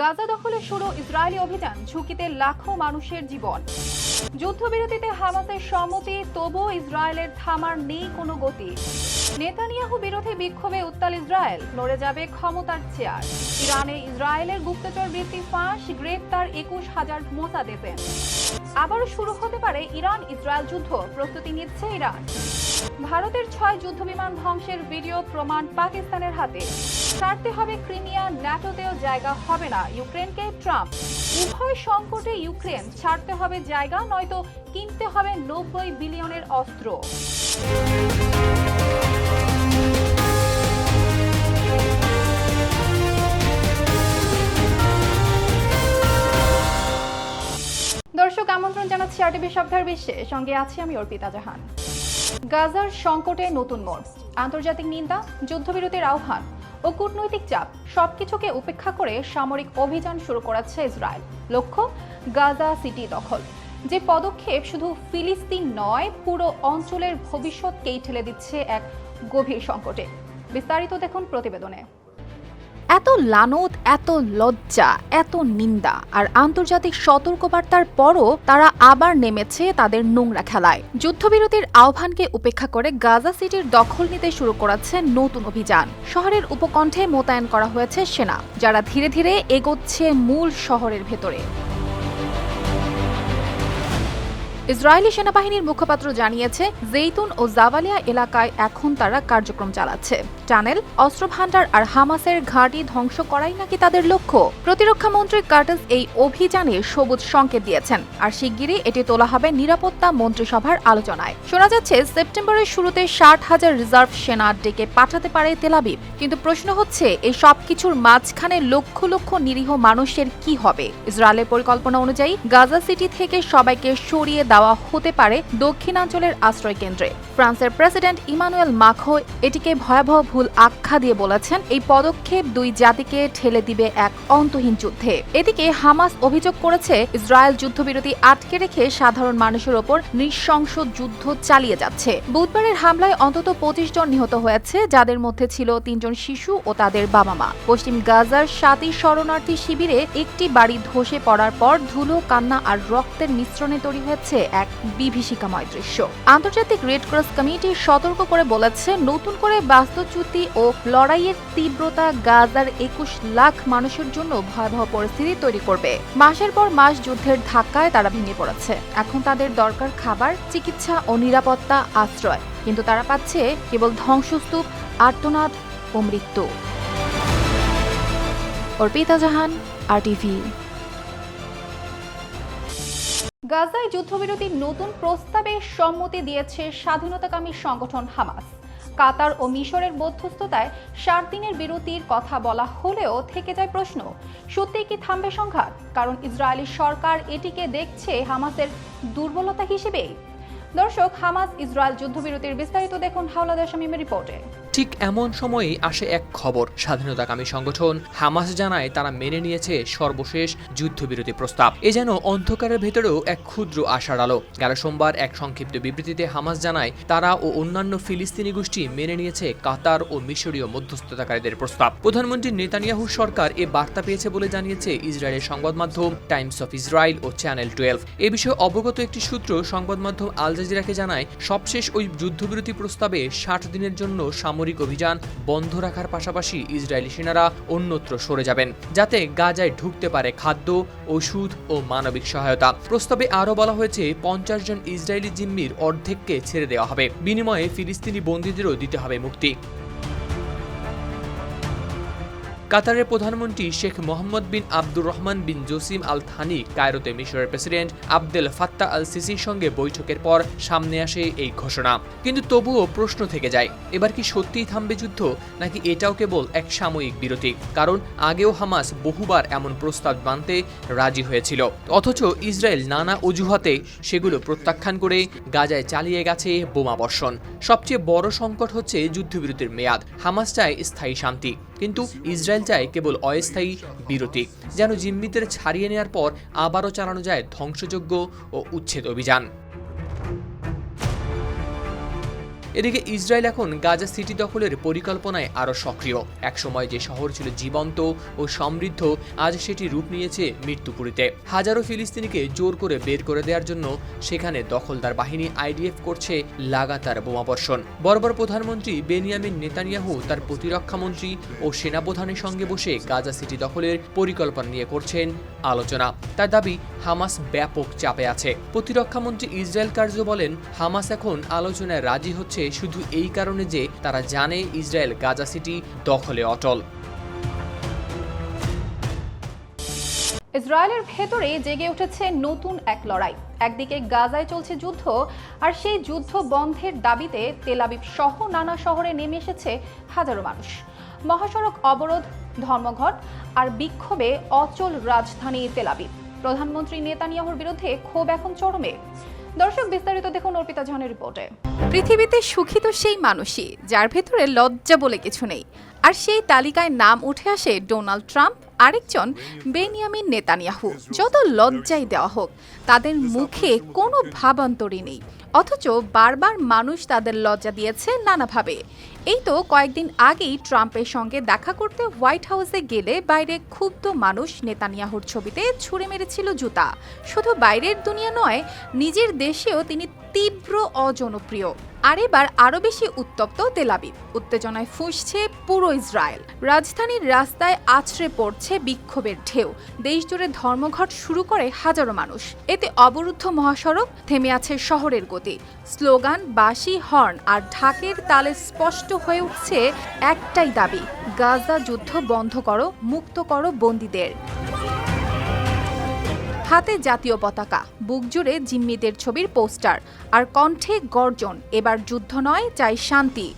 গাজা দখলে শুরু ইসরায়েলি অভিযান ঝুঁকিতে লাখো মানুষের জীবন। যুদ্ধবিরতিতে হামাসের সম্মতি তবু ইসরায়েলের থামার নেই কোনো গতি। নেতানিয়াহু বিরোধী বিক্ষোভে উত্তাল ইসরায়েল, লড়ে যাবে ক্ষমতার চেয়ার। ইরানে ইসরায়েলের গুপ্তচর বৃত্তি ফাঁস, গ্রেপ্তার একুশ হাজার মোসাদেপেন আবারও শুরু হতে পারে ইরান ইসরায়েল যুদ্ধ, প্রস্তুতি নিচ্ছে ইরান। ভারতের ছয় যুদ্ধবিমান ধ্বংসের ভিডিও প্রমাণ পাকিস্তানের হাতে। ছাড়তে হবে ক্রিমিয়া ন্যাটোতেও জায়গা হবে না ইউক্রেনকে ট্রাম্প। উভয় সংকটে ইউক্রেন, ছাড়তে হবে জায়গা, নয়তো কিনতে হবে নব্বই বিলিয়নের অস্ত্র। দর্শক, আমন্ত্রণ জানাচ্ছি আরটিভি সপ্তাহের বিশ্বে। সঙ্গে আছি আমি অর্পিতা জাহান। গাজার সংকটে নতুন মোড়। আন্তর্জাতিক নিন্দা, যুদ্ধবিরতির আহ্বান ও কূটনৈতিক চাপ সবকিছুকে উপেক্ষা করে সামরিক অভিযান শুরু করাচ্ছে ইসরায়েল। লক্ষ্য, গাজা সিটি দখল। যে পদক্ষেপ শুধু ফিলিস্তিন নয়, পুরো অঞ্চলের ভবিষ্যৎকেই ঠেলে দিচ্ছে এক গভীর সংকটে। বিস্তারিত দেখুন প্রতিবেদনে। এত লানত, এত লজ্জা, এত নিন্দা, আর আন্তর্জাতিক সতর্কবার্তার পরও তারা আবার নেমেছে তাদের নোংরা খেলায়। যুদ্ধবিরতির আহ্বানকে উপেক্ষা করে গাজা সিটির দখল নিতে শুরু করেছে নতুন অভিযান। শহরের উপকণ্ঠে মোতায়েন করা হয়েছে সেনা, যারা ধীরে ধীরে এগোচ্ছে মূল শহরের ভেতরে। ইসরায়েলি সেনাবাহিনীর মুখপাত্র জানিয়েছে, জেইতুন ও জাভালিয়া এলাকায় এখন তারা কার্যক্রম চালাচ্ছে। টানেল অস্ত্র ভান্ডার আর হামাসের ঘাঁটি ধ্বংস করাই নাকি তাদের লক্ষ্য? প্রতিরক্ষা মন্ত্রী কার্টাস এই অভিযানে সবুজ সংকেত দিয়েছেন, আর শিগগিরই এটি তোলা হবে নিরাপত্তা মন্ত্রিসভার আলোচনায়। শোনা যাচ্ছে, সেপ্টেম্বরের শুরুতে ষাট হাজার রিজার্ভ সেনা ডেকে পাঠাতে পারে তেলাবিব কিন্তু প্রশ্ন হচ্ছে, এই সবকিছুর মাঝখানে লক্ষ লক্ষ নিরীহ মানুষের কি হবে? ইসরায়েলের পরিকল্পনা অনুযায়ী গাজা সিটি থেকে সবাইকে সরিয়ে দেওয়া হতে পারে দক্ষিণাঞ্চলের আশ্রয় কেন্দ্রে ফ্রান্সের প্রেসিডেন্ট ইমানুয়েল মাখো এটিকে ভয়াবহ ভুল আখ্যা দিয়ে বলেছেন, এই পদক্ষেপ দুই জাতিকে ঠেলে দিবে এক অন্তহীন যুদ্ধে। এদিকে হামাস অভিযোগ করেছে, ইসরায়েল যুদ্ধবিরতি আটকে রেখে সাধারণ মানুষের ওপর নৃশংস যুদ্ধ চালিয়ে যাচ্ছে। বুধবারের হামলায় অন্তত পঁচিশ জন নিহত হয়েছে, যাদের মধ্যে ছিল তিনজন শিশু ও তাদের বাবা মা পশ্চিম গাজার সাতি শরণার্থী শিবিরে একটি বাড়ি ধসে পড়ার পর ধুলো, কান্না আর রক্তের মিশ্রণে তৈরি হয়েছে এক বিভীষিকাময় দৃশ্য। আন্তর্জাতিক রেড ক্রস কমিটি সতর্ক করে বলেছে, নতুন করে বাস্তুচ্যুতি ও লড়াইয়ের তীব্রতা গাজার একুশ লাখ মানুষের জন্য ভয়াবহ পরিস্থিতি তৈরি করবে। মাসের পর মাস যুদ্ধের ধাক্কায় তারা ভেঙে পড়েছে। এখন তাদের দরকার খাবার, চিকিৎসা ও নিরাপত্তা আশ্রয়। কিন্তু তারা পাচ্ছে কেবল ধ্বংসস্তূপ, আর্তনাদ ও মৃত্যু। অর্পিতা জাহান আর টিভি গাজায় যুদ্ধবিরতির নতুন প্রস্তাবে সম্মতি দিয়েছে স্বাধীনতাকামী সংগঠন হামাস। কাতার ও মিশরের মধ্যস্থতায় সাত দিনের বিরতির কথা বলা হলেও থেকে যায় প্রশ্ন, সত্যিই কি থামবে সংঘাত? কারণ ইসরায়েলি সরকার এটিকে দেখছে হামাসের দুর্বলতা হিসেবে দর্শক, হামাস ইসরায়েল যুদ্ধবিরতির বিস্তারিত দেখুন হাওলাদার শামীমের রিপোর্টে। ঠিক এমন সময়েই আসে এক খবর। স্বাধীনতাকামী সংগঠন হামাস জানায় তারা মেনে নিয়েছে সর্বশেষ যুদ্ধবিরতি প্রস্তাব। এ যেন অন্ধকারের ভেতরেও এক ক্ষুদ্র আশার আলো। গেল সোমবার এক সংক্ষিপ্ত বিবৃতিতে হামাস জানায়, তারা ও অন্যান্য ফিলিস্তিনি গোষ্ঠী মেনে নিয়েছে কাতার ও মিশরীয় মধ্যস্থতাকারীদের প্রস্তাব। প্রধানমন্ত্রী নেতানিয়াহু সরকার এ বার্তা পেয়েছে বলে জানিয়েছে ইসরায়েলের সংবাদ মাধ্যম টাইমস অফ ইসরায়েল ও চ্যানেল টুয়েলভ। এ বিষয়ে অবগত একটি সূত্র সংবাদ মাধ্যম আল জাজিরাকে জানায়, সবশেষ ওই যুদ্ধবিরতি প্রস্তাবে ষাট দিনের জন্য সামরিক অভিযান বন্ধ রাখার পাশাপাশি ইসরায়েলি সেনারা অন্যত্র সরে যাবেন, যাতে গাজায় ঢুকতে পারে খাদ্য, ওষুধ ও মানবিক সহায়তা। প্রস্তাবে আরও বলা হয়েছে, পঞ্চাশ জন ইসরায়েলি জিম্মির অর্ধেককে ছেড়ে দেওয়া হবে। বিনিময়ে ফিলিস্তিনি বন্দীদেরও দিতে হবে মুক্তি। কাতারের প্রধানমন্ত্রী Sheikh Mohammed bin Abdul Rahman bin Jassim Al Thani কায়রোতে মিশরের প্রেসিডেন্ট আবদেল ফাত্তা আল সিসির সঙ্গে বৈঠকের পর সামনে আসে এই ঘোষণা। কিন্তু তবুও প্রশ্ন থেকে যায়, এবার কি সত্যিই থামবে যুদ্ধ, নাকি এটাও কেবল এক সাময়িক বিরতি? কারণ আগেও হামাস বহুবার এমন প্রস্তাব মানতে রাজি হয়েছিল। অথচ ইসরায়েল নানা অজুহাতে সেগুলো প্রত্যাখ্যান করে গাজায় চালিয়ে গেছে বোমা বর্ষণ। সবচেয়ে বড় সংকট হচ্ছে যুদ্ধবিরতির মেয়াদ। হামাস চায় স্থায়ী শান্তি। কিন্তু ইসরায়েল চায় কেবল অস্থায়ী বিরতি, যেন জিম্মিদের ছাড়িয়ে নেওয়ার পর আবারও চালানো যায় ধ্বংসযোগ্য ও উচ্ছেদ অভিযান। এদিকে ইসরায়েল এখন গাজা সিটি দখলের পরিকল্পনায় আরও সক্রিয়। একসময় যে শহর ছিল জীবন্ত ও সমৃদ্ধ, আজ সেটি রূপ নিয়েছে মৃত্যুপুরীতে। হাজারো ফিলিস্তিনিকে জোর করে বের করে দেওয়ার জন্য সেখানে দখলদার বাহিনী আইডিএফ করছে লাগাতার বোমাবর্ষণ। বর্বর প্রধানমন্ত্রী বেনিয়ামিন নেতানিয়াহু তার প্রতিরক্ষা মন্ত্রী ও সেনাপ্রধানের সঙ্গে বসে গাজা সিটি দখলের পরিকল্পনা নিয়ে করছেন আলোচনা। তার দাবি, হামাস ব্যাপক চাপে আছে। প্রতিরক্ষামন্ত্রী ইসরায়েল কার্য বলেন, হামাস এখন আলোচনায় রাজি হচ্ছে শুধু এই কারণে যে তারা জানে ইসরায়েল গাজা সিটি দখলে অটল। ইসরায়েলের ভেতরে জেগে উঠেছে নতুন এক লড়াই। একদিকে গাজায় চলছে যুদ্ধ, আর সেই যুদ্ধ বন্ধের দাবিতে তেলাবিব সহ নানা শহরে নেমে এসেছে হাজারো মানুষ। মহাসড়ক অবরোধ, ধর্মঘট, আর বিক্ষোভে অচল রাজধানী তেলাবিব প্রধানমন্ত্রী নেতানিয়াহুর বিরুদ্ধে ক্ষোভ এখন চরমে। দর্শক, বিস্তারিত দেখুন অর্পিতা জাহানের রিপোর্টে। পৃথিবীতে সুখী তো সেই মানুষই, যার ভেতরে লজ্জা বলে কিছু নেই। আর সেই তালিকায় নাম উঠে আসে ডোনাল্ড ট্রাম্প, আরেকজন বেনিয়ামিন নেতানিয়াহু। যত লজ্জাই দেওয়া হোক, তাদের মুখে কোনো ভাবান্তরই নেই। অথচ বারবার মানুষ তাদের লজ্জা দিয়েছে নানাভাবে। এই তো কয়েকদিন আগেই ট্রাম্পের সঙ্গে দেখা করতে হোয়াইট হাউসে গেলে বাইরে ক্ষুব্ধ মানুষ নেতানিয়াহুর ছবিতে ছুঁড়ে মেরেছিল জুতা। শুধু বাইরের দুনিয়া নয়, নিজের দেশেও তিনি তীব্র অজনপ্রিয়। আর এবার আরও বেশি উত্তপ্ত তেলাবিব উত্তেজনায় ফুঁসছে পুরো ইসরায়েল। রাজধানীর রাস্তায় আছড়ে পড়ছে বিক্ষোভের ঢেউ। দেশজুড়ে ধর্মঘট শুরু করে হাজারো মানুষ। এতে অবরুদ্ধ মহাসড়ক, থেমে আছে শহরের গতি। স্লোগান বাসি হর্ন আর ঢাকের তালে স্পষ্ট হয়ে উঠছে একটাই দাবি, গাজা যুদ্ধ বন্ধ করো, মুক্ত করো বন্দীদের। হাতে জাতীয় পতাকা, বুক জুড়ে জিম্মিদের ছবির পোস্টার, আর কণ্ঠে গর্জন, এবার যুদ্ধ নয়, চাই শান্তি।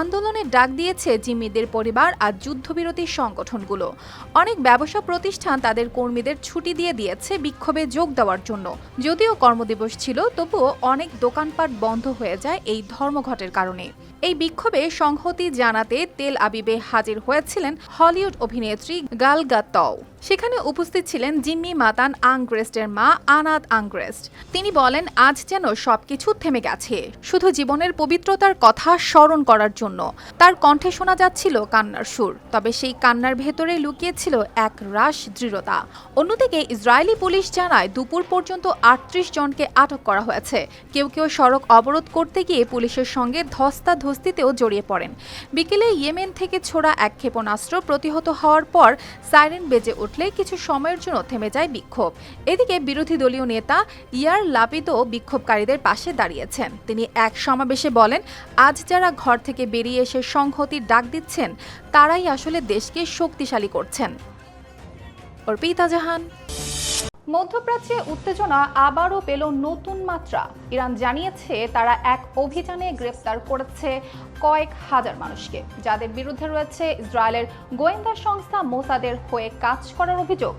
আন্দোলনের ডাক দিয়েছে জিম্মিদের পরিবার আর যুদ্ধবিরতির সংগঠনগুলো। অনেক ব্যবসা প্রতিষ্ঠান তাদের কর্মীদের ছুটি দিয়ে দিয়েছে বিক্ষোভে যোগ দেওয়ার জন্য। যদিও কর্মদিবস ছিল, তবুও অনেক দোকানপাট বন্ধ হয়ে যায় এই ধর্মঘটের কারণে। এই বিক্ষোভে সংহতি জানাতে তেল আবিবে হাজির হয়েছিলেন হলিউড অভিনেত্রী গাল গাত্তাও। সেখানে উপস্থিত ছিলেন জিম্মি মাতান আংগ্রেস্টের মা আনাদ আংগ্রেস্ট তিনি বলেন, আজ যেন সবকিছু থেমে গেছে। শুধু জীবনের পবিত্রতার কথা স্মরণ করার জন্য। তার কণ্ঠে শোনা যাচ্ছিল কান্নার সুর, তবে সেই কান্নার ভেতরে লুকিয়েছিল এক রাস দৃঢ়তা। অন্যদিকে ইসরায়েলি পুলিশ জানায়, দুপুর পর্যন্ত আটত্রিশ জনকে আটক করা হয়েছে। কেউ কেউ সড়ক অবরোধ করতে গিয়ে পুলিশের সঙ্গে ধস্তাধস্তিতেও জড়িয়ে পড়েন। বিকেলে ইয়েমেন থেকে ছোড়া এক ক্ষেপণাস্ত্র প্রতিহত হওয়ার পর সাইরেন বেজে উঠলে কিছু সময়ের জন্য থেমে যায় বিক্ষোভ। এদিকে বিরোধী দলীয় নেতা ইয়ার লাপিদও বিক্ষোভকারীদের পাশে দাঁড়িয়েছেন। তিনি এক সমাবেশে বলেন, আজ যারা ঘর থেকে বেরিয়ে এসে সংহতির ডাক দিচ্ছেন, তারাই আসলে দেশকে শক্তিশালী করছেন। অর্পিতা জাহান। মধ্যপ্রাচ্যে উত্তেজনা আবারও পেল নতুন মাত্রা। ইরান জানিয়েছে তারা এক অভিযানে গ্রেপ্তার করেছে কয়েক হাজার মানুষকে। যাদের বিরুদ্ধে রয়েছে ইসরায়েলের গোয়েন্দা সংস্থা মোসাদের হয়ে কাজ করার অভিযোগ।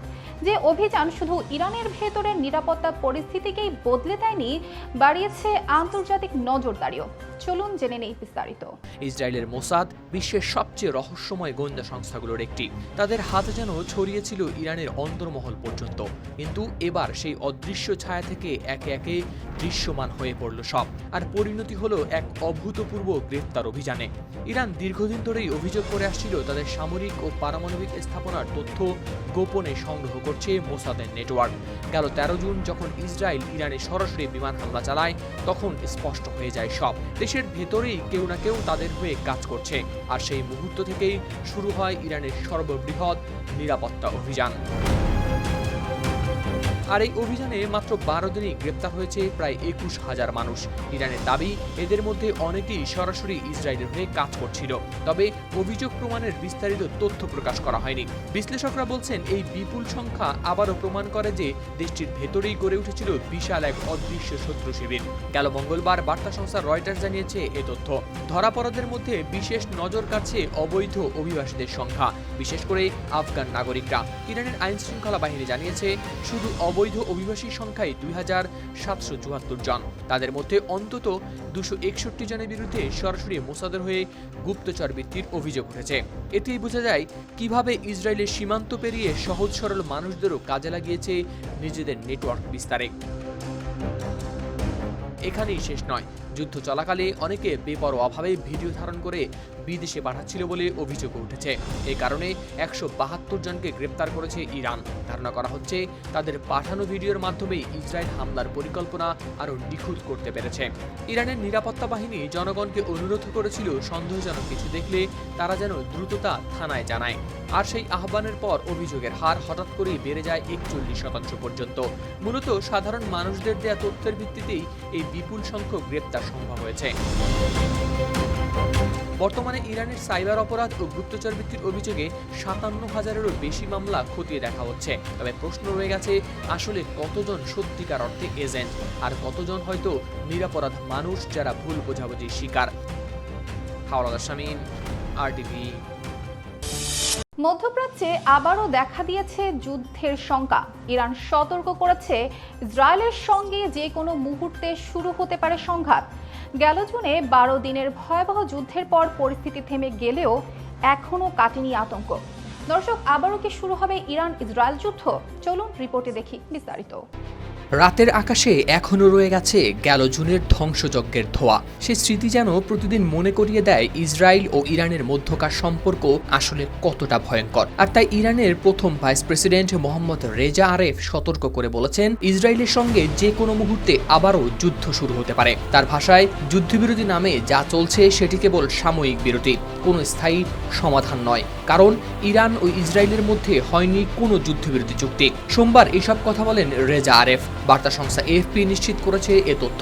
যে অভিযান শুধু ইরানের ভেতরের নিরাপত্তা পরিস্থিতিকেই বদলে দেয়নি, বাড়িয়েছে আন্তর্জাতিক নজরদারিও। চলুন জেনে নেই বিস্তারিত। ইসরায়েলের মোসাদ বিশ্বের সবচেয়ে রহস্যময় গোয়েন্দা সংস্থাগুলোর একটি। তাদের হাত যেন ছড়িয়েছিল ইরানের অন্তর্মহল পর্যন্ত। কিন্তু এবার সেই অদৃশ্য ছায়া থেকে একে একে দৃশ্যমান হয়ে পড়ল সব। আর পরিণতি হলো এক অভূতপূর্ব গ্রেফতার অভিযানে। ইরান দীর্ঘদিন ধরেই অভিযোগ করে আসছিল তাদের সামরিক ও পারমাণবিক স্থাপনার তথ্য গোপনে সংগ্রহ করছে মোসাদের নেটওয়ার্ক। গেল তেরো জুন যখন ইসরায়েল ইরানে সরাসরি বিমান হামলা চালায়, তখন স্পষ্ট হয়ে যায় সব। দেশের ভেতরেই কেউ না কেউ তাদের হয়ে কাজ করছে। আর সেই মুহূর্ত থেকেই শুরু হয় ইরানের সর্ববৃহৎ নিরাপত্তা অভিযান। আর এই অভিযানে মাত্র বারো দিনেই গ্রেপ্তার হয়েছে, প্রায় একুশ হাজার মানুষ। ইরানের দাবি, এদের মধ্যে অনেকেই সরাসরি ইসরায়েলের হয়ে কাজ করছিল। তবে অভিযোগ প্রমাণের বিস্তারিত তথ্য প্রকাশ করা হয়নি। বিশ্লেষকরা বলছেন, এই বিপুল সংখ্যা আবারও প্রমাণ করে যে দেশটির ভেতরেই গড়ে উঠেছিল বিশাল এক অদৃশ্য শত্রু শিবির। গেল মঙ্গলবার বার্তা সংস্থা রয়টার্স জানিয়েছে এ তথ্য। ধরা পড়াদের মধ্যে বিশেষ নজর কাটছে অবৈধ অভিবাসীদের সংখ্যা, বিশেষ করে আফগান নাগরিকরা। ইরানের আইন শৃঙ্খলা বাহিনী জানিয়েছে, শুধু অবৈধ অভিবাসীর সংখ্যাই দুই হাজার সাতশো চুয়াত্তর জন। তাদের মধ্যে অন্তত দুশো একষট্টি জনের বিরুদ্ধে সরাসরি মোসাদের হয়ে গুপ্তচর বৃত্তির অভিযোগ উঠেছে। এতেই বোঝা যায় কীভাবে ইসরায়েলের সীমান্ত পেরিয়ে সহজ সরল মানুষদেরও কাজে লাগিয়েছে নিজেদের নেটওয়ার্ক বিস্তারে। এখানেই শেষ নয়। যুদ্ধ চলাকালে অনেকে বেপরোয়াভাবে ভিডিও ধারণ করে বিদেশে পাঠাচ্ছিল বলে অভিযোগ উঠেছে। এই কারণে একশো বাহাত্তর জনকে গ্রেপ্তার করেছে ইরান। ধারণা করা হচ্ছে, তাদের পাঠানো ভিডিওর মাধ্যমে ইসরায়েল হামলার পরিকল্পনা আরও নিখুঁত করতে পেরেছে। ইরানের নিরাপত্তা বাহিনী জনগণকে অনুরোধ করেছিল সন্দেহজনক কিছু দেখলে তারা যেন দ্রুততা থানায় জানায়। আর সেই আহ্বানের পর অভিযোগের হার হঠাৎ করেই বেড়ে যায় একচল্লিশ শতাংশ পর্যন্ত। মূলত সাধারণ মানুষদের দেয়া তথ্যের ভিত্তিতেই এই বিপুল সংখ্যক গ্রেপ্তার সম্ভব হয়েছে। বর্তমানে ইরানের সাইবার অপরাধ ও গুপ্তচর বৃত্তির অভিযোগে সাতান্ন হাজারেরও বেশি মামলা খতিয়ে দেখা হচ্ছে। তবে প্রশ্ন রয়ে গেছে, আসলে কতজন সত্যিকার অর্থে এজেন্ট? আর কতজন হয়তো নিরাপরাধ মানুষ যারা ভুল বোঝাবুঝির শিকার? মধ্যপ্রাচ্যে আবারও দেখা দিয়েছে যুদ্ধের শঙ্কা। ইরান সতর্ক করেছে, ইসরায়েলের সঙ্গে যে কোনো মুহূর্তে শুরু হতে পারে সংঘাত। গেল জুনে বারো দিনের ভয়াবহ যুদ্ধের পর পরিস্থিতি থেমে গেলেও এখনও কাটেনি আতঙ্ক। দর্শক, আবারও কি শুরু হবে ইরান ইসরায়েল যুদ্ধ? চলুন রিপোর্টে দেখি বিস্তারিত। রাতের আকাশে এখনও রয়ে গেছে গেল জুনের ধ্বংসযজ্ঞের ধোয়া। সে স্মৃতি যেন প্রতিদিন মনে করিয়ে দেয় ইসরায়েল ও ইরানের মধ্যকার সম্পর্ক আসলে কতটা ভয়ঙ্কর। আর তাই ইরানের প্রথম vice president Mohammad Reza Aref সতর্ক করে বলেছেন, ইসরায়েলের সঙ্গে যে কোনো মুহূর্তে আবারও যুদ্ধ শুরু হতে পারে। তার ভাষায়, যুদ্ধবিরতি নামে যা চলছে সেটি কেবল সাময়িক বিরতি, কোনো স্থায়ী সমাধান নয়। কারণ, ইরান ও ইসরায়েলের মধ্যে হয়নি কোনো যুদ্ধবিরতি চুক্তি। সোমবার এসব কথা বলেন রেজা আরেফ। বার্তা সংস্থা এএফপি নিশ্চিত করেছে এ তথ্য।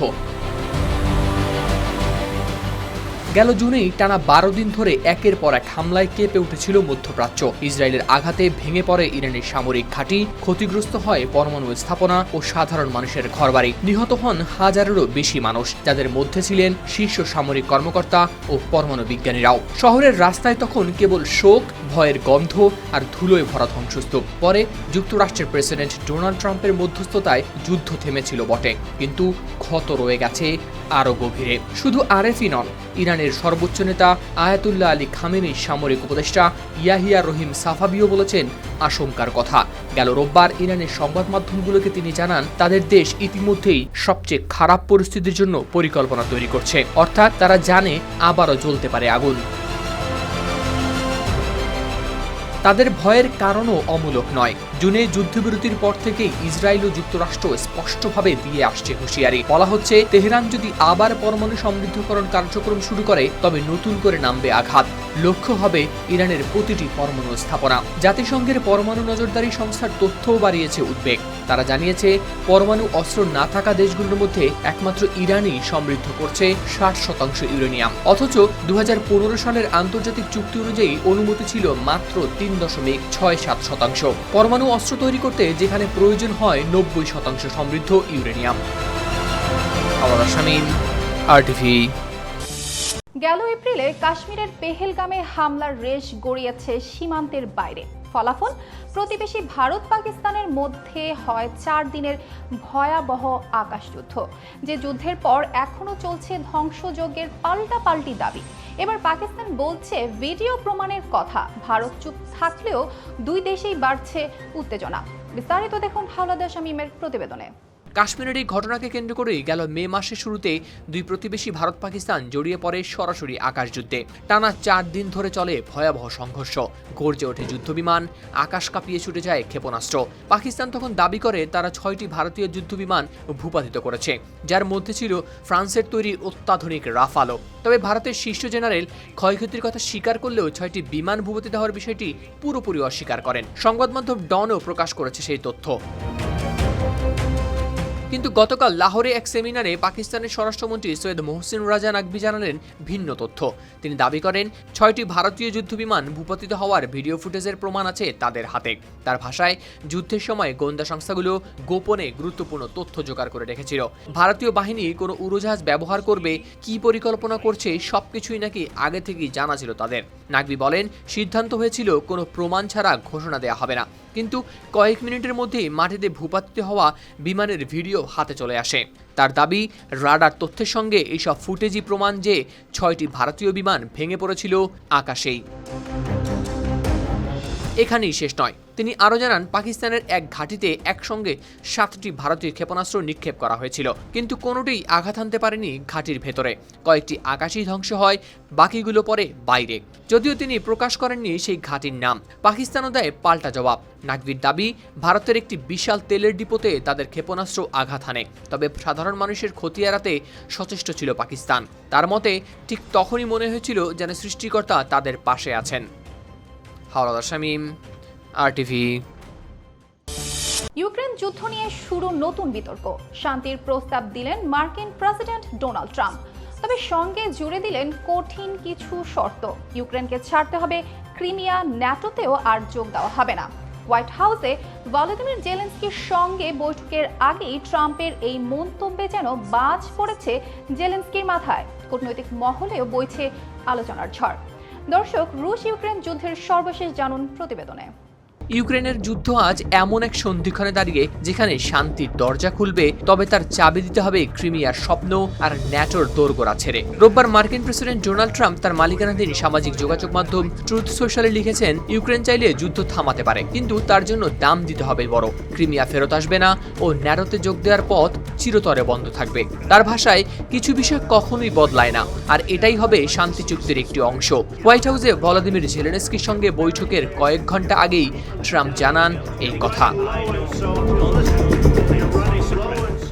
গেল জুনেই টানা বারো দিন ধরে একের পর এক হামলায় কেঁপে উঠেছিল মধ্যপ্রাচ্য। ইসরায়েলের আঘাতে ভেঙে পড়ে ইরানের সামরিক ঘাঁটি, ক্ষতিগ্রস্ত হয় পরমাণু স্থাপনা ও সাধারণ মানুষের ঘরবাড়ি। নিহত হন হাজারেরও বেশি মানুষ, যাদের মধ্যে ছিলেন শীর্ষ সামরিক কর্মকর্তা ও পরমাণু বিজ্ঞানীরাও। শহরের রাস্তায় তখন কেবল শোক, ভয়ের গন্ধ আর ধুলোয় ভরা ধ্বংসস্তূপ। পরে যুক্তরাষ্ট্রের প্রেসিডেন্ট ডোনাল্ড ট্রাম্পের মধ্যস্থতায় যুদ্ধ থেমেছিল বটে। কিন্তু ক্ষত রয়ে গেছে আরও গভীরে। শুধু আরেফই নন, ইরানের সর্বোচ্চ নেতা আয়াতুল্লাহ আলী খামেনির সামরিক উপদেষ্টা ইয়াহিয়া রহিম সাফাবিও বলেছেন, আশঙ্কার কথা। গেল রোববার ইরানের সংবাদ মাধ্যমগুলোকে তিনি জানান, তাদের দেশ ইতিমধ্যেই সবচেয়ে খারাপ পরিস্থিতির জন্য পরিকল্পনা তৈরি করছে। অর্থাৎ তারা জানে আবারও জ্বলতে পারে আগুন। তাদের ভয়ের কারণও অমূলক নয়। জুনে যুদ্ধবিরতির পর থেকে ইসরায়েল ও যুক্তরাষ্ট্র স্পষ্টভাবে দিয়ে আসছে হুঁশিয়ারি। বলা হচ্ছে, তেহরান যদি আবার পরমাণু সমৃদ্ধকরণ কার্যক্রম শুরু করে, তবে নতুন করে নামবে আঘাত। লক্ষ্য হবে ইরানের প্রতিটি পরমাণু স্থাপনা। জাতিসংঘের পরমাণু নজরদারি সংস্থার তথ্যও বাড়িয়েছে উদ্বেগ। তারা জানিয়েছে, পরমাণু অস্ত্র না থাকা দেশগুলোর মধ্যে একমাত্র ইরানই সমৃদ্ধ করছে ষাট শতাংশ ইউরেনিয়াম। অথচ দু হাজার পনেরো সালের আন্তর্জাতিক চুক্তি অনুযায়ী অনুমতি ছিল মাত্র তিন দশমিক ছয় সাত শতাংশ। পরমাণু অস্ত্র তৈরি করতে যেখানে প্রয়োজন হয় নব্বই শতাংশ সমৃদ্ধ ইউরেনিয়াম। গেল এপ্রিলে কাশ্মীরের পেহেলগামে হামলার রেশ গড়িয়েছে সীমান্তের বাইরে। ফলাফল। প্রতিবেশী ভারত পাকিস্তানের মধ্যে হয় চার দিনের ভয়াবহ আকাশযুদ্ধ, যে যুদ্ধের পর এখনও চলছে ধ্বংসযজ্ঞের পাল্টাপাল্টি দাবি। এবার পাকিস্তান বলছে, ভিডিও প্রমাণের কথা, ভারত চুপ থাকলেও দুই দেশেই বাড়ছে উত্তেজনা। বিস্তারিত দেখুন হাওলাদা শামীমের প্রতিবেদনে। কাশ্মীরের এই ঘটনাকে কেন্দ্র করেই গেল মে মাসের শুরুতে দুই প্রতিবেশী ভারত পাকিস্তান জড়িয়ে পড়ে সরাসরি আকাশযুদ্ধে টানা চার দিন ধরে চলে ভয়াবহ সংঘর্ষ। গর্জে ওঠে যুদ্ধবিমান আকাশ কাঁপিয়ে ছুটে যায় ক্ষেপণাস্ত্র। পাকিস্তান তখন দাবি করে তারা ছয়টি ভারতীয় যুদ্ধবিমান ভূপাতিত করেছে, যার মধ্যে ছিল ফ্রান্সের তৈরি অত্যাধুনিক রাফালো তবে ভারতের শীর্ষ জেনারেল ক্ষয়ক্ষতির কথা স্বীকার করলেও ছয়টি বিমান ভূপাতিত হওয়ার বিষয়টি পুরোপুরি অস্বীকার করেন। সংবাদ মাধ্যম ডনও প্রকাশ করেছে সেই তথ্য। কিন্তু গতকাল লাহোরে এক সেমিনারে পাকিস্তানের স্বরাষ্ট্রমন্ত্রী সৈয়দ মোহসিন রাজা নাকভি জানালেন ভিন্ন তথ্য। তিনি দাবি করেন, ছয়টি ভারতীয় যুদ্ধবিমান ভূপাতিত হওয়ার ভিডিও ফুটেজের প্রমাণ আছে তাদের হাতে। তার ভাষায়, যুদ্ধের সময় গোয়েন্দা সংস্থাগুলো গোপনে গুরুত্বপূর্ণ তথ্য জোগাড় করে রেখেছিল। ভারতীয় বাহিনী কোনো উড়োজাহাজ ব্যবহার করবে, কি পরিকল্পনা করছে, সবকিছুই নাকি আগে থেকেই জানা ছিল তাদের। নাকভি বলেন, সিদ্ধান্ত হয়েছিল কোনো প্রমাণ ছাড়া ঘোষণা দেওয়া হবে না। কিন্তু কয়েক মিনিটের মধ্যেই মাটিতে ভূপাতিত হওয়া বিমানের ভিডিও হাতে চলে আসে। তার দাবি, রাডার তথ্যের সঙ্গে এইসব ফুটেজই প্রমাণ যে ছয়টি ভারতীয় বিমান ভেঙে পড়েছিল আকাশেই। এখানেই শেষ নয়। তিনি আরও জানান, পাকিস্তানের এক ঘাঁটিতে একসঙ্গে সাতটি ভারতীয় ক্ষেপণাস্ত্র নিক্ষেপ করা হয়েছিল, কিন্তু কোনোটিই আঘাত হানতে পারেনি ঘাঁটির ভেতরে। কয়েকটি আকাশই ধ্বংস হয়, বাকিগুলো পরে বাইরে। যদিও তিনি প্রকাশ করেননি সেই ঘাঁটির নাম, পাকিস্তানও দেয় পাল্টা জবাব। নাকভির দাবি, ভারতের একটি বিশাল তেলের ডিপোতে তাদের ক্ষেপণাস্ত্র আঘাত হানে, তবে সাধারণ মানুষের ক্ষতি এড়াতে সচেষ্ট ছিল পাকিস্তান। তার মতে, ঠিক তখনই মনে হয়েছিল যেন সৃষ্টিকর্তা তাদের পাশে আছেন। Howlader Shamim R TV Ukraine যুদ্ধ নিয়ে শুরু নতুন বিতর্ক। শান্তির প্রস্তাব দিলেন মার্কিন প্রেসিডেন্ট ডোনাল্ড ট্রাম্প। তবে সঙ্গে জুড়ে দিলেন কঠিন কিছু শর্ত। ইউক্রেনকে ছাড়তে হবে ক্রিমিয়া, ন্যাটোতেও আর যোগ দেওয়া হবে না। হোয়াইট হাউসে ভলোদিমির জেলেন্সকির সঙ্গে বৈঠকের আগেই ট্রাম্পের এই মন্তব্যে যেন বাজ পড়েছে জেলেন্সকির মাথায়। কূটনৈতিক মহলেও বইছে আলোচনার ঝড়। দর্শক রুশ ইউক্রেন যুদ্ধের সর্বশেষ জানুন প্রতিবেদনে। ইউক্রেনের যুদ্ধ আজ এমন এক সন্ধিক্ষণে দাঁড়িয়ে যেখানে শান্তির দরজা খুলবে, তবে তার চাবি দিতে হবে ক্রিমিয়ার স্বপ্ন আর ন্যাটোর দোরগোড়া ছেড়ে। রোববার মার্কিন প্রেসিডেন্ট ডোনাল্ড ট্রাম্প তার মালিকানাধীন সামাজিক যোগাযোগ মাধ্যম ট্রুথ সোশ্যালে লিখেছেন, ইউক্রেন চাইলে যুদ্ধ থামাতে পারে, কিন্তু তার জন্য দাম দিতে হবে বড়। ক্রিমিয়া ফেরত আসবে না ও ন্যাটোতে যোগ দেওয়ার পথ চিরতরে বন্ধ থাকবে। তার ভাষায়, কিছু বিষয় কখনোই বদলায় না, আর এটাই হবে শান্তি চুক্তির একটি অংশ। হোয়াইট হাউসে ভলাদিমির জেলেনস্কির সঙ্গে বৈঠকের কয়েক ঘণ্টা আগেই ট্রাম্প জানান এই কথা।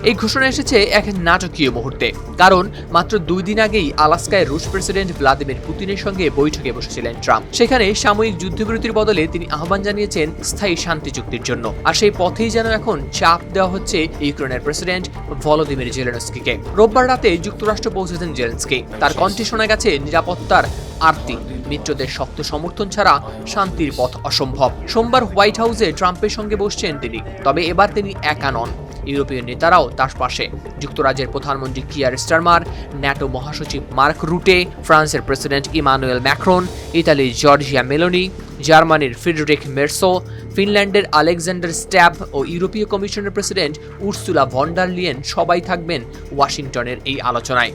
এই ঘোষণা এসেছে এক নাটকীয় মুহূর্তে। কারণ মাত্র দুই দিন আগেই আলাস্কায় রুশ প্রেসিডেন্ট ভ্লাদিমির পুতিনের সঙ্গে বৈঠকে বসেছিলেন ট্রাম্প। সেখানে সাময়িক যুদ্ধবিরতির বদলে তিনি আহ্বান জানিয়েছেন স্থায়ী শান্তি চুক্তির জন্য। আর সেই পথেই যেন এখন চাপ দেওয়া হচ্ছে ইউক্রেনের প্রেসিডেন্ট ভলোদিমির জেলেনস্কিকে। রোববার রাতে যুক্তরাষ্ট্র পৌঁছেছেন জেলেন্সকি। তার কণ্ঠে শোনা গেছে, নিরাপত্তার আরতি, মিত্রদের শক্ত সমর্থন ছাড়া শান্তির পথ অসম্ভব। সোমবার হোয়াইট হাউসে ট্রাম্পের সঙ্গে বসছেন তিনি। তবে এবার তিনি একা নন। ইউরোপীয় নেতারাও তার পাশে। যুক্তরাজ্যের প্রধানমন্ত্রী কিয়ার স্টারমার, ন্যাটো মহাসচিব মার্ক রুটে, ফ্রান্সের প্রেসিডেন্ট ইমানুয়েল ম্যাক্রন, ইতালির জর্জিয়া মেলোনি, জার্মানির ফ্রিডরিক মেরসো, ফিনল্যান্ডের আলেকজান্ডার স্ট্যাব ও ইউরোপীয় কমিশনের প্রেসিডেন্ট উর্সুলা ভন্ডার লিয়েন সবাই থাকবেন ওয়াশিংটনের এই আলোচনায়।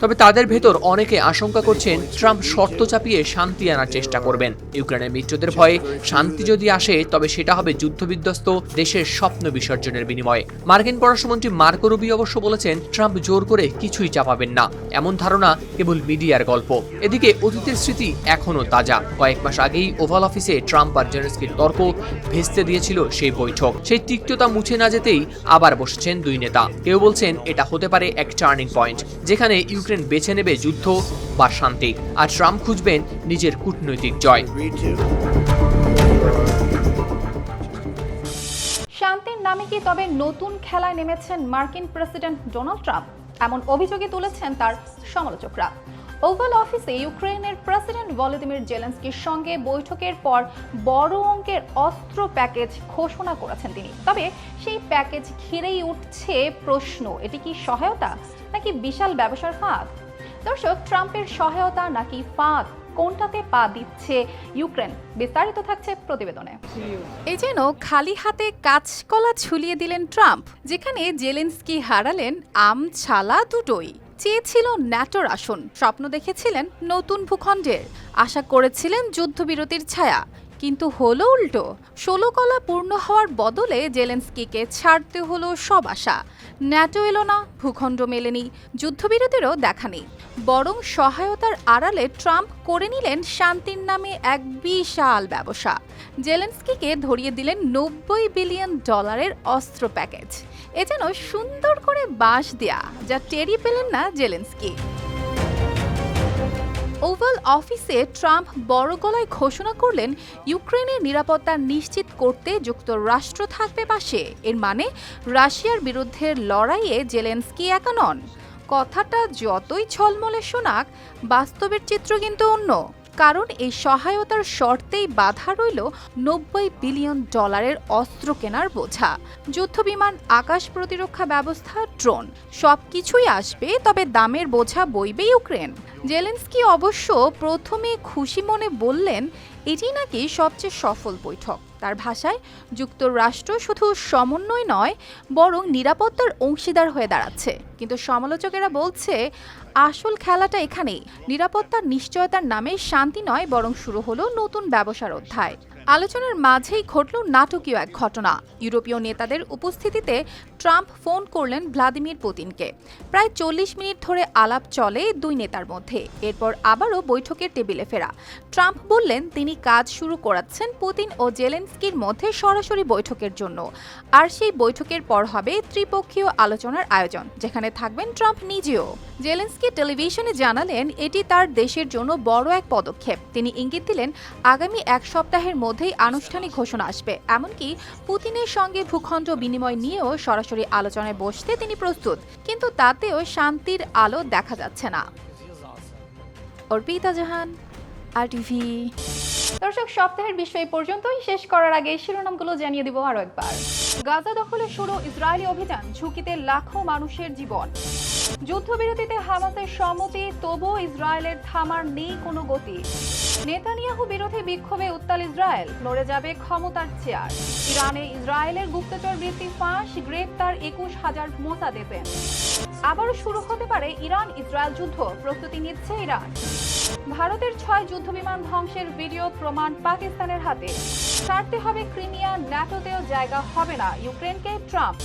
তবে তাদের ভেতর অনেকে আশঙ্কা করছেন ট্রাম্প শর্ত চাপিয়ে শান্তি আনার চেষ্টা করবেন। ইউক্রেনের মিত্রদের ভয়ে শান্তি যদি আসে, তবে সেটা হবে যুদ্ধবিধ্বস্ত দেশের স্বপ্ন বিসর্জনের বিনিময়ে। মার্কিন পররাষ্ট্রমন্ত্রী মার্কো রুবি অবশ্য বলেছেন, ট্রাম্প জোর করে কিছুই চাপাবেন না। এমন ধারণা কেবল মিডিয়ার গল্প। এদিকে অতীতের স্মৃতি এখনও তাজা। কয়েক মাস আগেই ওভাল অফিসে ট্রাম্প আর জেনেস্কির তর্ক ভেস্তে দিয়েছিল সেই বৈঠক। সেই তিক্ততা মুছে না যেতেই আবার বসেছেন দুই নেতা। কেউ বলছেন, এটা হতে পারে এক টার্নিং পয়েন্ট, যেখানে ইউক্রেন বেছে নেবে যুদ্ধ বা শান্তি। আর ট্রাম্প খুঁজবেন নিজের কূটনৈতিক জয়। শান্তির নামে কি তবে নতুন খেলায় নেমেছেন মার্কিন প্রেসিডেন্ট ডোনাল্ড ট্রাম্প? এমন অভিযোগে তুলেছেন তার সমালোচকরা। ওভাল অফিসে ইউক্রেনের প্রেসিডেন্ট ভলোদিমির জেলেন্সকির সঙ্গে বৈঠকের পর বড় অঙ্কের অস্ত্র প্যাকেজ ঘোষণা করেছেন তিনি। তবে সেই প্যাকেজ ঘিরেই উঠছে প্রশ্ন, এটি কি সহায়তা নাকি বিশাল ব্যবসার ফাঁদ? দর্শক, ট্রাম্পের সহায়তা নাকি ফাঁদ? কোনটাতে পা দিচ্ছে ইউক্রেন? বিস্তারিত থাকছে প্রতিবেদনে। এই যেন খালি হাতে কাঁচকলা ছুলিয়ে দিলেন ট্রাম্প, যেখানে জেলেন্সকি হারালেন আম ছালা দুটোই। চেয়েছিল ন্যাটোর আসন। স্বপ্ন দেখেছিলেন নতুন ভূখণ্ডের। আশা করেছিলেন যুদ্ধবিরতির ছায়া। কিন্তু হলো উল্টো। ষোলো কলা পূর্ণ হওয়ার বদলে জেলেন্সকিকে ছাড়তে হলো সব আশা। ন্যাটো এলো না, ভূখণ্ড মেলেনি, যুদ্ধবিরতিরও দেখা নেই। বরং সহায়তার আড়ালে ট্রাম্প করে নিলেন শান্তির নামে এক বিশাল ব্যবসা। জেলেন্সকিকে ধরিয়ে দিলেন নব্বই বিলিয়ন ডলারের অস্ত্র প্যাকেজ। এ যেন সুন্দর করে বাঁশ দেয়া, যা টেরি পেলেন না জেলেন্সকি। ওভাল অফিসে ট্রাম্প বড় গলায় ঘোষণা করলেন, ইউক্রেনের নিরাপত্তা নিশ্চিত করতে যুক্তরাষ্ট্র থাকবে পাশে। এর মানে রাশিয়ার বিরুদ্ধে লড়াইয়ে জেলেন্সকি একা নন। কথাটা যতই ছলমলে শোনাক, বাস্তবের চিত্র কিন্তু অন্য। কারণ এই সহায়তার শর্তেই বাধা রইল নব্বই বিলিয়ন ডলারের অস্ত্র কেনার বোঝা। যুদ্ধবিমান, আকাশ প্রতিরক্ষা ব্যবস্থা, ড্রোন সব কিছুই আসবে, তবে দামের বোঝা বইবে ইউক্রেন। জেলেন্সকি অবশ্য প্রথমে খুশি মনে বললেন এটি নাকি সবচেয়ে সফল বৈঠক। তার ভাষায়, যুক্তরাষ্ট্র শুধু সমন্বয় নয়, বরং নিরাপত্তার অংশীদার হয়ে দাঁড়াচ্ছে। কিন্তু সমালোচকেরা বলছে আসল খেলাটা এখানেই। নিরাপত্তার নিশ্চয়তার নামে শান্তি নয় বরং শুরু হলো নতুন ব্যবসার অধ্যায়। আলোচনার মাঝেই ঘটল নাটকীয় এক ঘটনা। ইউরোপীয় নেতাদের উপস্থিতিতে ট্রাম্প ফোন করলেন ভ্লাদিমির পুতিনকে। প্রায় চল্লিশ মিনিট ধরে আলাপ চলে দুই নেতার মধ্যে। এরপর আবারও বৈঠকের টেবিলে ফেরা। ট্রাম্প বললেন, তিনি কাজ শুরু করাচ্ছেন পুতিন ও জেলেন্সকির মধ্যে সরাসরি বৈঠকের জন্য। আর সেই বৈঠকের পর হবে ত্রিপক্ষীয় আলোচনার আয়োজন, যেখানে থাকবেন ট্রাম্প নিজেও। জেলেন্সকি টেলিভিশনে জানালেন, এটি তার দেশের জন্য বড় এক পদক্ষেপ। তিনি ইঙ্গিত দিলেন, আগামী এক সপ্তাহের মধ্যেই আনুষ্ঠানিক ঘোষণা আসবে। এমনকি পুতিনের সঙ্গে ভূখণ্ড বিনিময় নিয়েও সরাসরি আলোচনায় বসতে তিনি প্রস্তুত, কিন্তু তাতেও শান্তির আলো দেখা যাচ্ছে না। অর্পিতা জাহান আর টিভি দর্শক, সপ্তাহের বিষয় এই পর্যন্তই। শেষ করার আগে শিরোনামগুলো জানিয়ে দিব আরও একবার। গাজা দখলে শুরু ইসরায়েলি অভিযান, ঝুঁকিতে লাখো মানুষের জীবন। যুদ্ধবিরতিতে হামাসের সম্মতি তবু ইসরায়েলের থামার নেই কোনো গতি। নেতানিয়াহু বিরোধী বিক্ষোভে উত্তাল ইসরায়েল নড়ে যাবে ক্ষমতার চেয়ার। ইরানে ইসরায়েলের গুপ্তচর বৃত্তি ফাঁস, গ্রেপ্তার একুশ হাজার মোসাদ এজেন্ট আবারও শুরু হতে পারে ইরান ইসরায়েল যুদ্ধ। প্রস্তুতি নিচ্ছে ইরান। ভারতের ছয় যুদ্ধবিমান ধ্বংসের ভিডিও প্রমাণ পাকিস্তানের হাতে। ছাড়তে হবে ক্রিমিয়া, ন্যাটোতেও জায়গা হবে না ইউক্রেনকে ট্রাম্প।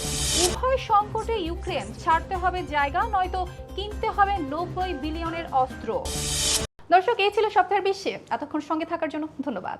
উভয় সংকটে ইউক্রেন, ছাড়তে হবে জায়গা, নয়তো কিনতে হবে নব্বই বিলিয়নের অস্ত্র। দর্শক, এই ছিল সপ্তাহের বিশ্বে। এতক্ষণ সঙ্গে থাকার জন্য ধন্যবাদ।